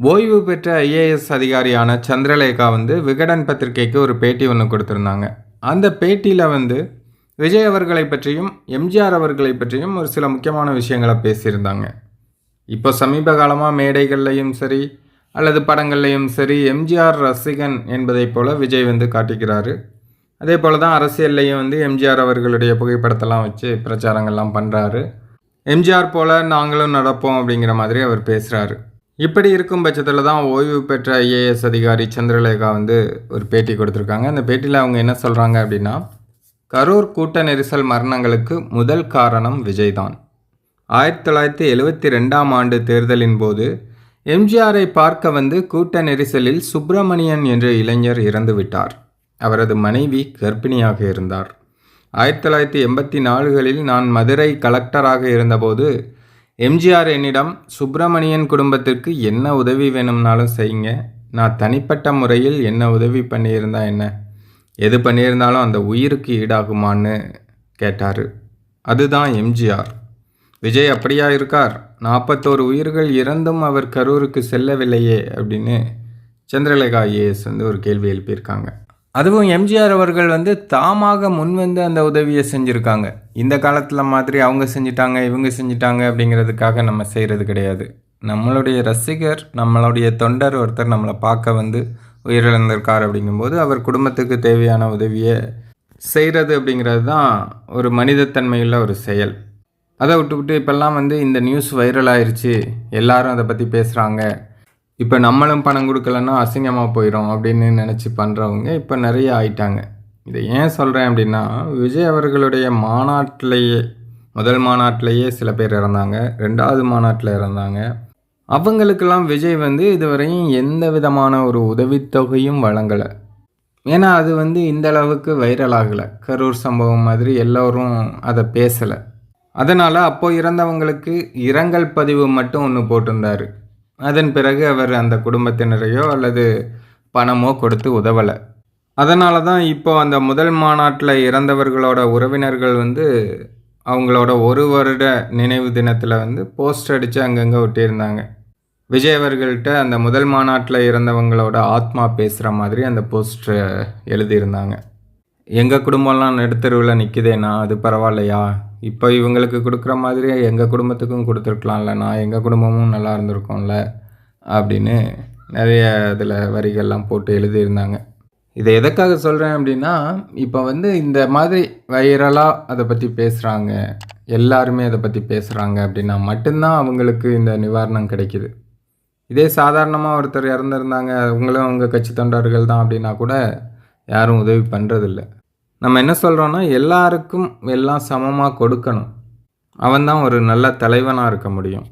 ஓய்வு பெற்ற ஐஏஎஸ் அதிகாரியான சந்திரலேகா வந்து விகடன் பத்திரிகைக்கு ஒரு பேட்டி ஒன்று கொடுத்துருந்தாங்க. அந்த பேட்டியில் வந்து விஜய் அவர்களை பற்றியும் எம்ஜிஆர் அவர்களை பற்றியும் ஒரு சில முக்கியமான விஷயங்களை பேசியிருந்தாங்க. இப்போ சமீப காலமாக மேடைகள்லையும் சரி அல்லது படங்கள்லையும் சரி எம்ஜிஆர் ரசிகன் என்பதைப் போல் விஜய் வந்து காட்டிக்கிறாரு. அதே போல் தான் அரசியல்லையும் வந்து எம்ஜிஆர் அவர்களுடைய புகைப்படத்தெல்லாம் வச்சு பிரச்சாரங்கள்லாம் பண்ணுறாரு எம்ஜிஆர் போல் நாங்களும் நடப்போம் அப்படிங்கிற மாதிரி அவர் பேசுகிறாரு இப்படி இருக்கும் பட்சத்தில் தான் ஓய்வு பெற்ற ஐஏஎஸ் அதிகாரி சந்திரலேகா வந்து ஒரு பேட்டி கொடுத்துருக்காங்க. அந்த பேட்டியில் அவங்க என்ன சொல்கிறாங்க அப்படின்னா கரூர் கூட்ட நெரிசல் மரணங்களுக்கு முதல் காரணம் விஜய் தான் ஆயிரத்தி தொள்ளாயிரத்தி எழுவத்தி ரெண்டாம் ஆண்டு தேர்தலின் போது எம்ஜிஆரை பார்க்க வந்து கூட்ட நெரிசலில் சுப்பிரமணியன் என்ற இளைஞர் இறந்து விட்டார். அவரது மனைவி கர்ப்பிணியாக இருந்தார். ஆயிரத்தி தொள்ளாயிரத்தி எண்பத்தி நாலுகளில் நான் மதுரை கலெக்டராக இருந்தபோது எம்ஜிஆர் என்னிடம் சுப்பிரமணியன் குடும்பத்திற்கு என்ன உதவி வேணும்னாலும் செய்யுங்க. நான் தனிப்பட்ட முறையில் என்ன உதவி பண்ணியிருந்தா என்ன? எது பண்ணியிருந்தாலும் அந்த உயிருக்கு ஈடாகுமான்னு கேட்டார். அதுதான் எம்ஜிஆர். விஜய் அப்படியா இருக்கார்? நாற்பத்தோரு உயிர்கள் இறந்தும் அவர் கரூருக்கு செல்லவில்லையே அப்படின்னு சந்திரலேகா ஐஏஎஸ் வந்து ஒரு கேள்வி எழுப்பியிருக்காங்க. அதுவும் எம்ஜிஆர் அவர்கள் வந்து தாமாக முன்வந்து அந்த உதவியை செஞ்சுருக்காங்க. இந்த காலத்தில் மாதிரி அவங்க செஞ்சிட்டாங்க இவங்க செஞ்சிட்டாங்க அப்படிங்கிறதுக்காக நம்ம செய்கிறது கிடையாது. நம்மளுடைய ரசிகர் நம்மளுடைய தொண்டர் ஒருத்தர் நம்மளை பார்க்க வந்து உயிரிழந்திருக்கார் அப்படிங்கும்போது அவர் குடும்பத்துக்கு தேவையான உதவியை செய்கிறது அப்படிங்கிறது தான் ஒரு மனிதத்தன்மையுள்ள ஒரு செயல். அதை விட்டுவிட்டு இப்போல்லாம் வந்து இந்த நியூஸ் வைரல் ஆயிடுச்சு எல்லாரும் அதை பற்றி பேசுகிறாங்க இப்போ நம்மளும் பணம் கொடுக்கலன்னா அசிங்கமாக போயிடும் அப்படின்னு நினச்சி பண்ணுறவங்க இப்போ நிறைய ஆயிட்டாங்க. இதை ஏன் சொல்கிறேன் அப்படின்னா விஜய் அவர்களுடைய மாநாட்டிலேயே முதல் மாநாட்டிலேயே சில பேர் இறந்தாங்க ரெண்டாவது மாநாட்டில் இறந்தாங்க. அவங்களுக்கெல்லாம் விஜய் வந்து இதுவரையும் எந்த விதமான ஒரு உதவித்தொகையும் வழங்கலை. ஏன்னா அது வந்து இந்த அளவுக்கு வைரல் ஆகலை. கரூர் சம்பவம் மாதிரி எல்லோரும் அதை பேசலை. அதனால் அப்போது இறந்தவங்களுக்கு இரங்கல் பதிவு மட்டும் ஒன்று போட்டிருந்தார். அதன் பிறகு அவர் அந்த குடும்பத்தினரையோ அல்லது பணமோ கொடுத்து உதவலை. அதனால தான் இப்போ அந்த முதல் மாநாட்டில் இறந்தவர்களோட உறவினர்கள் வந்து அவங்களோட ஒரு வருட நினைவு தினத்தில் வந்து போஸ்ட் அடித்து அங்கங்கே ஒட்டியிருந்தாங்க. விஜய் அவர்கள்ட்ட அந்த முதல் மாநாட்டில் இறந்தவங்களோட ஆத்மா பேசுகிற மாதிரி அந்த போஸ்டரை எழுதியிருந்தாங்க. எங்கள் குடும்பம்லாம் நடுத்தருவில் நிற்குதேண்ணா அது பரவாயில்லையா? இப்போ இவங்களுக்கு கொடுக்குற மாதிரி எங்கள் குடும்பத்துக்கும் கொடுத்துருக்கலாம்லண்ணா எங்கள் குடும்பமும் நல்லா இருந்திருக்கோம்ல அப்படின்னு நிறைய இதில் வரிகள்லாம் போட்டு எழுதியிருந்தாங்க. இதை எதுக்காக சொல்கிறேன் அப்படின்னா இப்போ வந்து இந்த மாதிரி வைரலாக அதை பற்றி பேசுகிறாங்க எல்லாருமே அதை பற்றி பேசுகிறாங்க அப்படின்னா மட்டும்தான் அவங்களுக்கு இந்த நிவாரணம் கிடைக்கிது. இதே சாதாரணமாக ஒருத்தர் இறந்துருந்தாங்க அவங்களும் அவங்க கட்சி தொண்டர்கள் தான் அப்படின்னா கூட யாரும் உதவி பண்ணுறதில்ல நம்ம என்ன சொல்கிறோன்னா எல்லாருக்கும் எல்லாம் சமமாக கொடுக்கணும். அவன் தான் ஒரு நல்ல தலைவனாக இருக்க முடியும்.